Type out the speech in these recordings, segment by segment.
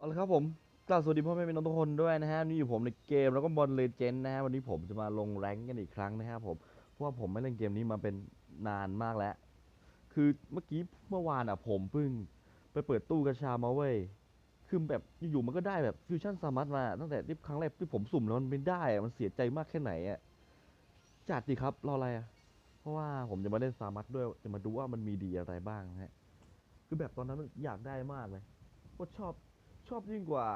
เอาละครับผมกล่าวสวัสดีพ่อแม่พี่น้องทุกคนด้วยนะฮะนี่อยู่ผมในเกมแล้วก็บอลเลเจนด์นะฮะวันนี้ผมจะมาลงแรงกันอีกครั้งนะครับผมเพราะว่าผมไม่เล่นเกมนี้มาเป็นนานมากแล้ว คือเมื่อกี้เมื่อวานอะผมเพิ่งไปเปิดตู้กระชามาเว้ยคือแบบอยู่ๆมันก็ได้แบบฟิวชั่นสามัตมาตั้งแต่ที่ครั้งแรกที่ผมสุ่มแล้วมันไม่ได้มันเสียใจมากแค่ไหนอะจัดดิครับรออะไรอะเพราะว่าผมจะมาเล่นสามัตด้วยจะมาดูว่ามันมีดีอะไรบ้างนะฮะคือแบบตอนนั้นอยากได้มากเลยโคตรชอบ ชอบยิ่งกว่า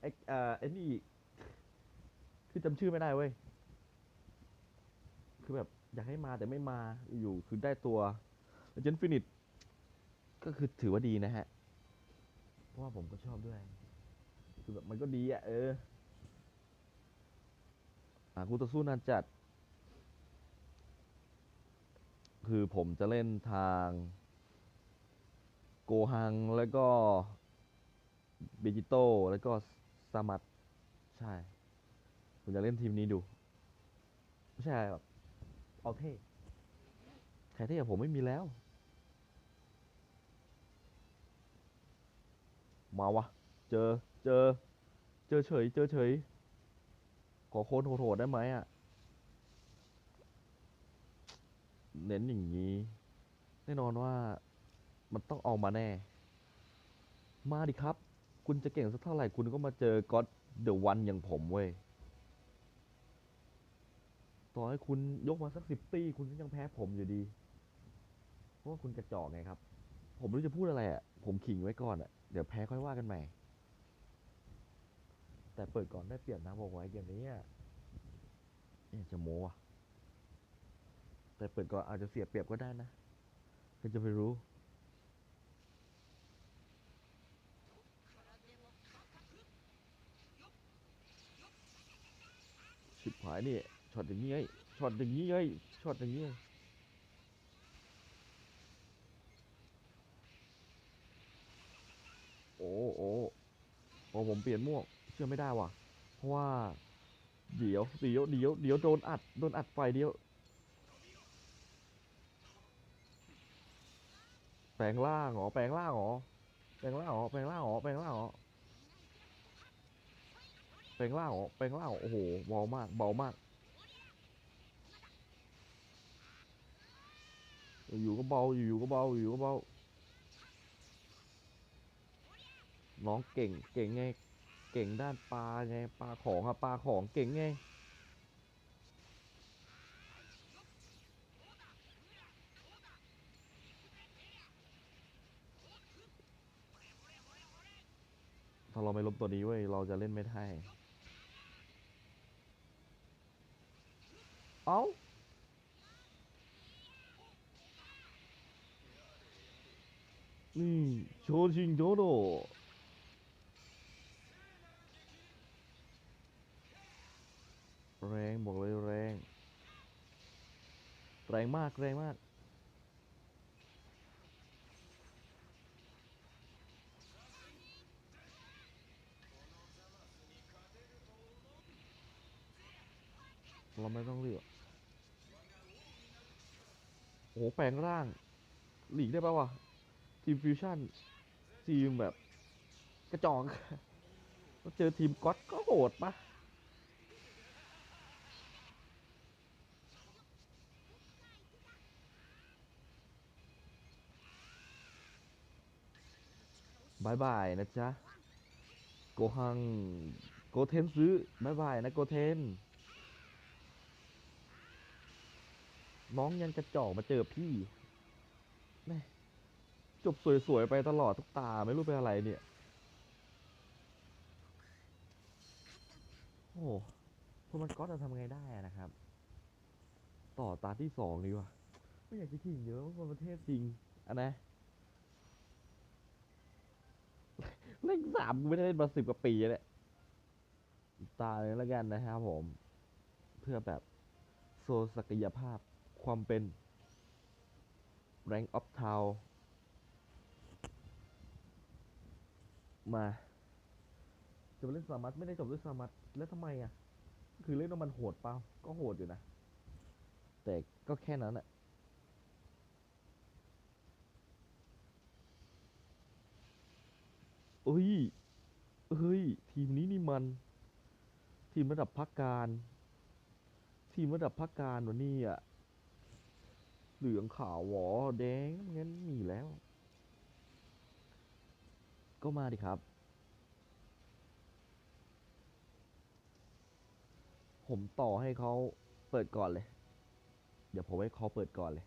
ไอ้เอ่อไอ้นี่อีกคือจำชื่อไม่ได้เว้ย คือแบบอยากให้มาแต่ไม่มาอยู่คือได้ตัวเจนฟินิตก็คือถือว่าดีนะฮะ เพราะว่าผมก็ชอบด้วย คือแบบมันก็ดีอะ เออ อ่ากูต่อสู้นานจัด คือผมจะเล่นทาง โกฮังแล้วก็ เบจิโต้แล้วก็ซามัตใช่ ผมจะเล่นทีมนี้ดู ไม่ใช่แบบเอาเท่ใครเท่กับผมไม่มีแล้ว มาวะ เจอเจอ เจอเฉย เจอเฉย ขอโคนโหดๆได้ไหมอะ เน้นอย่างนี้ แน่นอนว่ามันต้องเอามาแน่ มาดิครับ คุณจะเก่งสักเท่าไหร่คุณก็มาเจอก็ d เดอะวันอย่างผมเว้ย ต่อให้คุณยกมาสักสิบตีคุณก็ยังแพ้ผมอยู่ดี เพราะว่าคุณกระจอกไงครับ ผมไม่รู้จะพูดอะไรอะ ผมขิงไว้ก่อนอะ เดี๋ยวแพ้ค่อยว่ากันใหม่ แต่เปิดก่อนได้เปรียบนะบอกไว้เกมนี้อะเอจะโม้อะแต่เปิดก่อนอาจจะเสียเปรียบก็ได้นะใครจะไปรู้ หายนี่ช็อตอย่างนี้ไงช็อตอย่างนี้ไงช็อตอย่างนี้โอ้โอ้โอ้ผมเปลี่ยนหมวกเชื่อไม่ได้ว่ะ เพราะว่า เดี๋ยวเดี๋ยวเดี๋ยวเดี๋ยวโดนอัดโดนอัดไฟเดียวแปลงร่างเหรอแปลงร่างเหรอแปลงร่างเหรอแปลงร่างหรอแปลงร่างเหรอ ลงร่างเหรอแปลงร่างเหรอโอ้โหเบามากเบามากอยู่ก็เบาอยู่ก็เบาอยู่ก็เบาน้องเก่งเก่งไงเก่งด้านปลาไงปลาของอะปลาของเก่งไงถ้าเราไม่ลบตัวนี้เว้ยเราจะเล่นไม่ได้ เอ้านี่โชชิงโดโดแรงบอกเลยแรง แรงมาก แรงมาก ไม่ต้องเลือกโอ้โหแปลงร่าง หลีกได้ปะวะทีมฟิวชั่นทีมแบบ กระจอกเจอทีมก๊อตก็โหดปะบายบายนะจ๊ะ โกฮัง โกเทนซื้อบายบายนะโกเทน น้องยังกระจอกมาเจอพี่แม่จบสวยๆไปตลอดทุกตาไม่รู้เป็นอะไรเนี่ย โอ้คุณมันก็จะทำไงได้นะครับ ต่อตาที่สองดีกว่าไม่อยากจะขิงเยอะว่าคนประเทศจริงอันนะเล่นสามกูไม่ได้เล่นมาสิบกว่าปีแล้วตาเลยแล้วกันนะครับผม เพื่อแบบโซศักยภาพ ความเป็น Rank of Town มาจะไปเล่นสามัตไม่ได้จบด้วยสามัตแล้วทำไมอะ คือเล่นมันโหดเปล่าก็โหดอยู่นะ แต่ก็แค่นั้นแหละเอ้ยเอ้ย ทีมนี้นี่มัน ทีมระดับพักการ ทีมระดับพักการวันนี้อะ เหลืองขาวหวอแดงงั้นมีแล้ว ก็มาดิครับ ผมต่อให้เขาเปิดก่อนเลย เดี๋ยวผมให้เขาเปิดก่อนเลย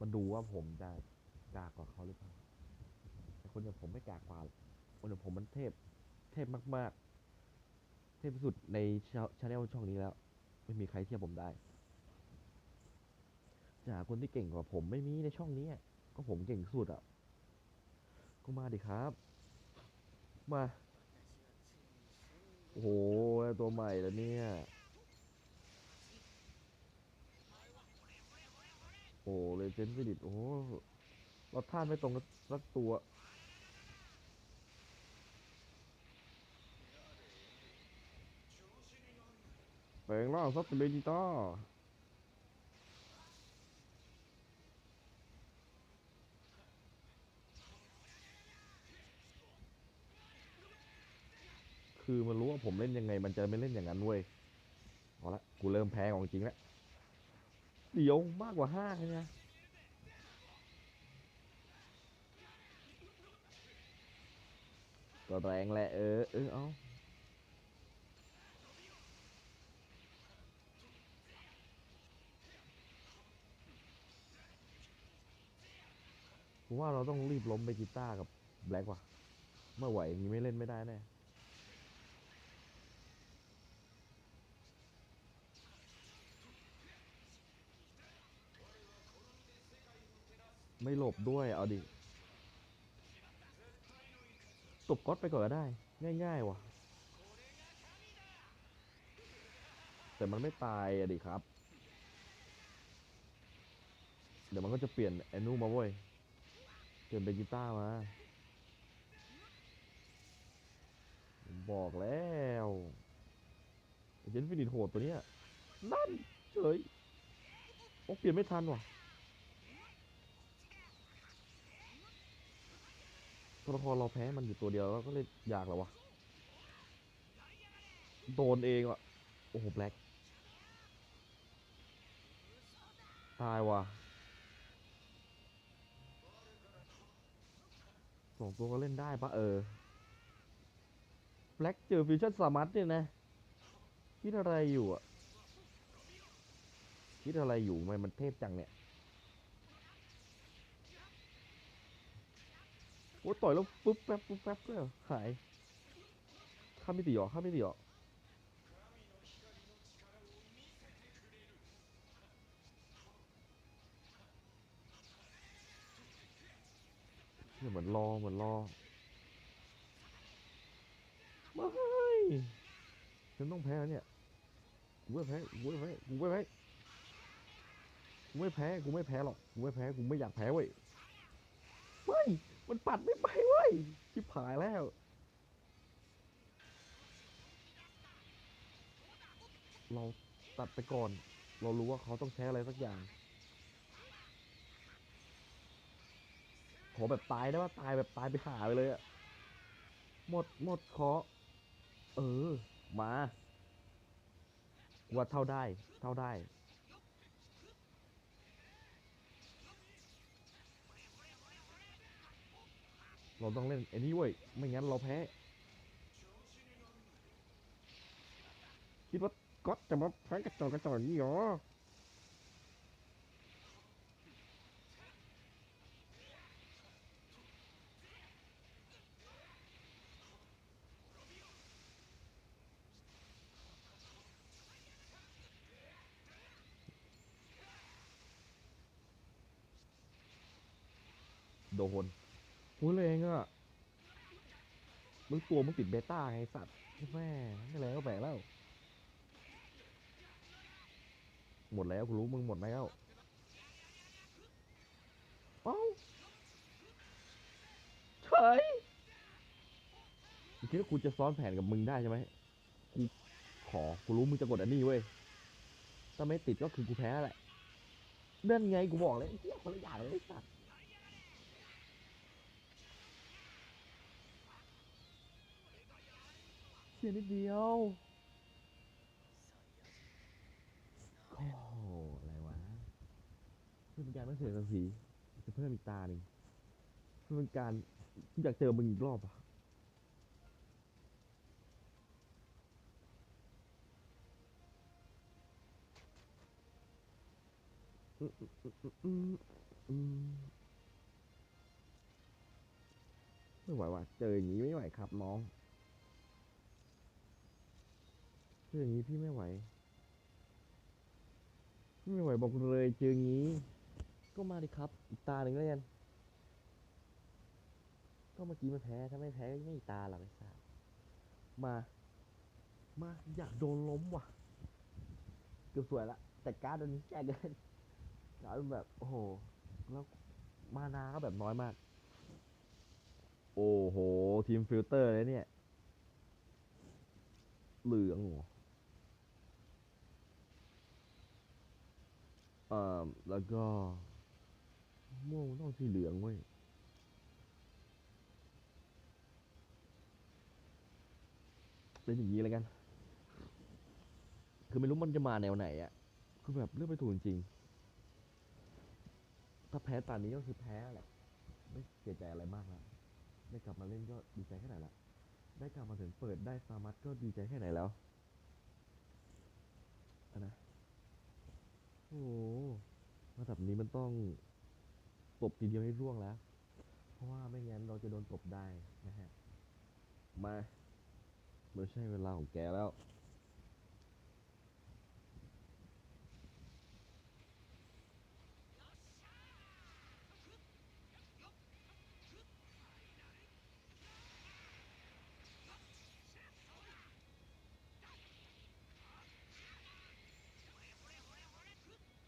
มันดูว่าผมจะกากกว่าเขาหรือเปล่าแต่คนอย่างผมไม่กากกว่าคนอย่างผมมันเทพ เทพมาก ๆ เทพสุดในชาแนลช่องนี้แล้ว ไม่มีใครเทียบผมได้ จะหาคนที่เก่งกว่าผมไม่มีในช่องนี้ก็ผมเก่งสุดอะ ก็มาดิครับ มา โอ้โห ตัวใหม่แล้วเนี่ย โอ้เลเจนด์ฟิลิโอ้โหเราท่านไม่ตรงกับสักตัวแปลงร่างซับเป็นเบจิต้า คือมันรู้ว่าผมเล่นยังไง มันจะไม่เล่นอย่างนั้นเว้ยเอาละกูเริ่มแพ้ของจริงแล้วเดี๋ยวมากกว่าห้าเลยนะก็แรงแหละเออเออเอาผมว่าเราต้องรีบล้มไปกีตาร์กับแบล็กว่ะเมื่อไหวอย่างนี้ไม่เล่นไม่ได้แน่ ไม่หลบด้วย เอาดิตบก๊อตไปก่อนก็ได้ ง่ายๆว่ะ แต่มันไม่ตายอะดิครับ เดี๋ยวมันก็จะเปลี่ยนแอนูมาเว้ย เปลี่ยนเป็นกีตาร์มา บอกแล้วเจนฟินิตโหดตัวเนี้ยนั่นเฉยโอ้เปลี่ยนไม่ทันว่ะ ตัวละครเราแพ้มันอยู่ตัวเดียวแล้วก็เลยยากแล้ววะโดนเองอะโอ้โหแบล็กตายว่ะสองตัวก็เล่นได้ปะเออแบล็กเจอฟิวชั่นสามัตเนี่ยนะ คิดอะไรอยู่อะคิดอะไรอยู่ทำไมมันเทพจังเนี่ย โอ้ต่อยแล้วปุ๊บแป๊บปุ๊บแป๊บเลยหรอหายข้ามไม่ตีหรอข้ามไม่ตีหรอเหมือนรอเหมือนรอไม่ฉันต้องแพ้เนี่ยกูไม่แพ้กูไม่แพ้กูไม่แพ้กูไม่แพ้กูไม่แพ้หรอกกูไม่แพ้กูไม่อยากแพ้เว้ยเฮ้ยมันปัดไม่ายแล้ว เราตัดไปก่อน เรารู้ว่าเขาต้องใช้อะไรสักอย่าง ขอแบบตายได้ว่าตายแบบตายไปหาไปเลยอะหมดหมดขอ เออ มาว่าเท่าได้ เท่าได้ เราต้องเล่นไอ้นี่เว้ย ไม่งั้นเราแพ้ คิดว่าก๊อตจะมาแพ้กระจอกกระจอกอย่างนี้เหรอ โดนโอ้ยแรงอะ มึงตัวมึงติดเบต้าไงสัตว์แม่ไม่แรงก็แปลแล้ว หมดแล้วกูรู้มึงหมดแล้วเอ้าเฉยคิดว่ากูจะซ้อนแผนกับมึงได้ใช่ไหมกูขอกูรู้มึงจะกดอันนี้เว้ยถ้าไม่ติดก็คือกูแพ้แหละนั่นไงกูบอกเลยเหี้ยคนละอย่างเลยสัตว์ เสียนิดเดียว โอ้โหอะไรวะเพื่อเป็นการไม่เสียศักทีจะเพิ่มอีกตาหนึ่งเพื่อเป็นการอยากเจอมึงอีกรอบอะอืมอืมอืมไม่ไหวว่ะเจออย่างนี้ไม่ไหวครับน้อง เจออย่างนี้พี่ไม่ไหว พี่ไม่ไหวบอกเลยเจออย่างนี้ ก็มาดิครับ อีกตาหนึ่งแล้วกัน ก็เมื่อกี้มันแพ้ ถ้าไม่แพ้ก็ไม่อีกตาหรอกไม่ทราบมา มาอยากโดนล้มว่ะ เกือบสวยละ แต่การ์ดตัวนี้แก่เกินการ์ดมันแบบ โอ้โห แล้วมานาก็แบบน้อยมาก โอ้โห ทีมฟิลเตอร์เลยเนี่ย เหลืองเหร เอ่อแล้วก็ม่วงต้องสีเหลืองเว้ยเป็นอย่างนี้แล้วกัน คือไม่รู้มันจะมาแนวไหนอะคือแบบเลือกไม่ถูกจริง ถ้าแพ้ตอนนี้ก็คือแพ้แหละ ไม่เสียใจอะไรมากแล้วได้กลับมาเล่นก็ดีใจแค่ไหนละ ได้กลับมาถึงเปิดได้ฟาร์มัสก็ดีใจแค่ไหนแล้วอะนะ โอ้โหระดับนี้มันต้องตบทีเดียวให้ร่วงแล้ว เพราะว่าไม่งั้นเราจะโดนตบได้นะฮะ มาไม่ใช่เวลาของแกแล้ว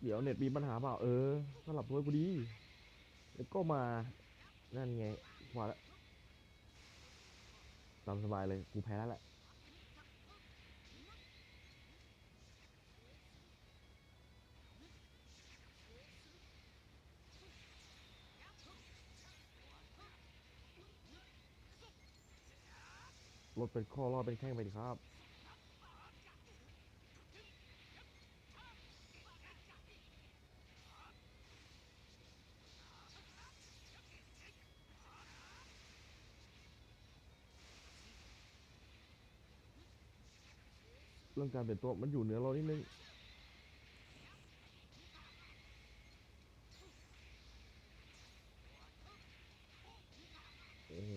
ดี๋ยวเน็ตมีปัญหาเปล่าเออสลับด้วยพอดีแล้วก็มานั่นไงขวาแล้วตามสบายเลยกูแพ้แล้วแหละรถเป็นข้อรอดเป็นแข้งไปดิครับ เรื่องการเปลี่ยนตัวมันอยู่เหนือเรานิดนึงโอ้โห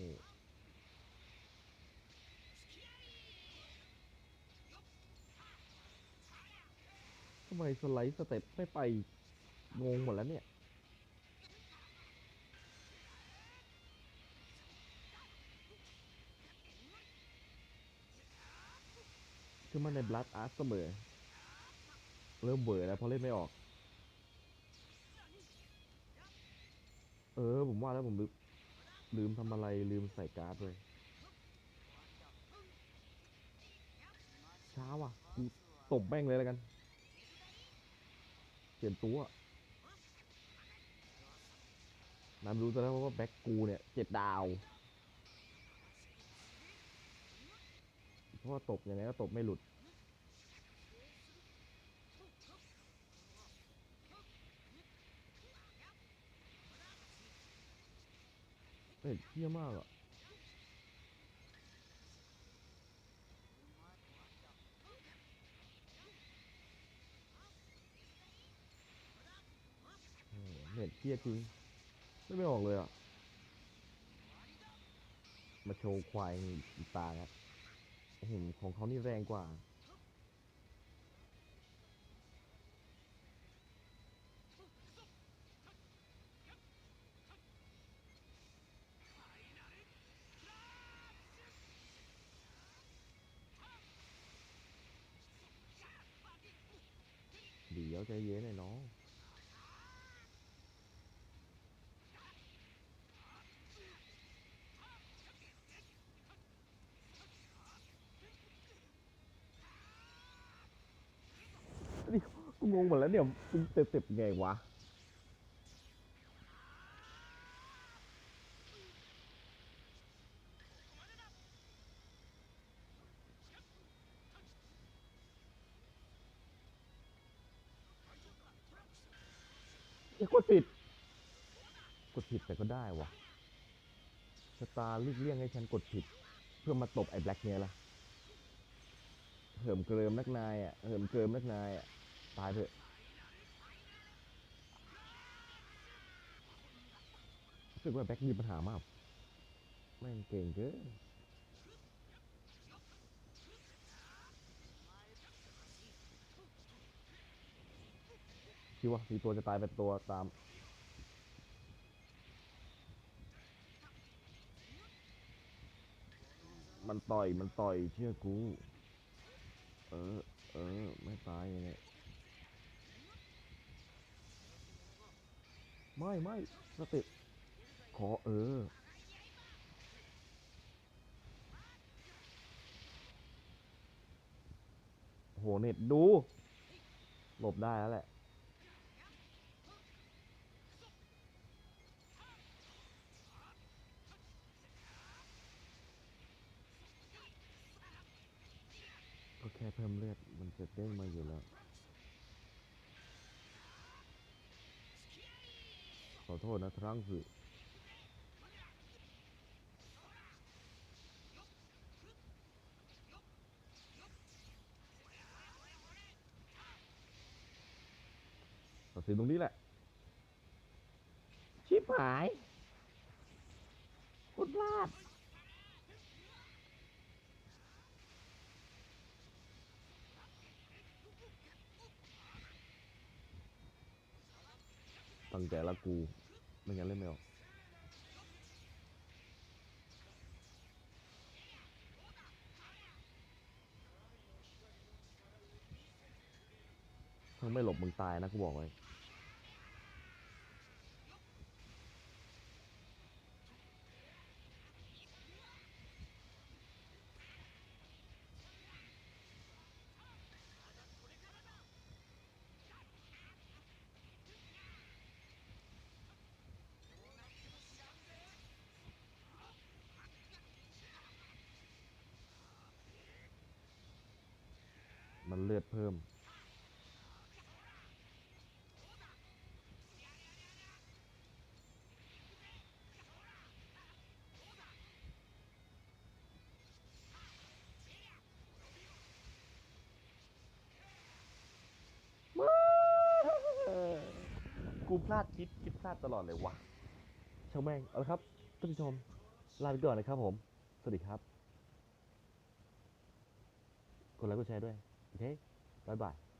ทำไมสไลด์สเต็ปไม่ไปงงหมดแล้วเนี่ย มันในบลัดอาร์ตเสมอ เริ่มเบื่อแล้วเพราะเล่นไม่ออก เออ ผมว่าแล้วผมลืมลืมทำอะไรลืมใส่การ์ดเลยช้าว่ะกูตบแม่งเลยแล้วกัน เปลี่ยนตัวน้ำรู้ตัวแล้วว่าแบ็กกูเนี่ยเจ็ดดาว เพราะว่าตบยังไงก็ตบไม่หลุด เฮ้ยเที่ยมากอะเน็ตเทียจริง ไม่ไม่ออกเลยอะ มาโชว์ควายอีกตาครับโอ้โหของเขานี่แรงกว่า กูงงหมดแล้วเนี่ยมึงเต็มๆไงวะไอ้กดผิดกดผิดแต่ก็ได้วะชะตาเลี่ยงให้ฉันกดผิด เพื่อมาตบไอ้แบล็กเนี่ยละเหิมเกริมนักนายอะเหิมเกริมนักนายอะ ตายเถอะรู้สึกว่าแบ็กมีปัญหามากแม่งเก่งเกินคิดว่ามีตัวจะตายเป็นตัวตามมันต่อย มันต่อยเชื่อกู เออ เออ ไม่ตายไง ไม่ไม่สติขอเออ โหเน็ตดู หลบได้แล้วแหละ ก็แค่เพิ่มเลือด มันจะเด้งมาอยู่แล้ว อโทษนะทรังสึตัดสินตรงนี้แหละ ชิบหายคุณพลาดตั้งใจละกู ไม่งั้นเล่นไม่ออกถ้าไม่หลบมึงตายนะกูบอกเลย มันเลือดเพิ่ม กูพลาดคิดคิดพลาดตลอดเลยวะช่างแม่ง เอาละครับท่านผู้ชม ลาไปก่อนนะครับผม สวัสดีครับ กดไลค์กดแชร์ด้วย Okay, bye bye.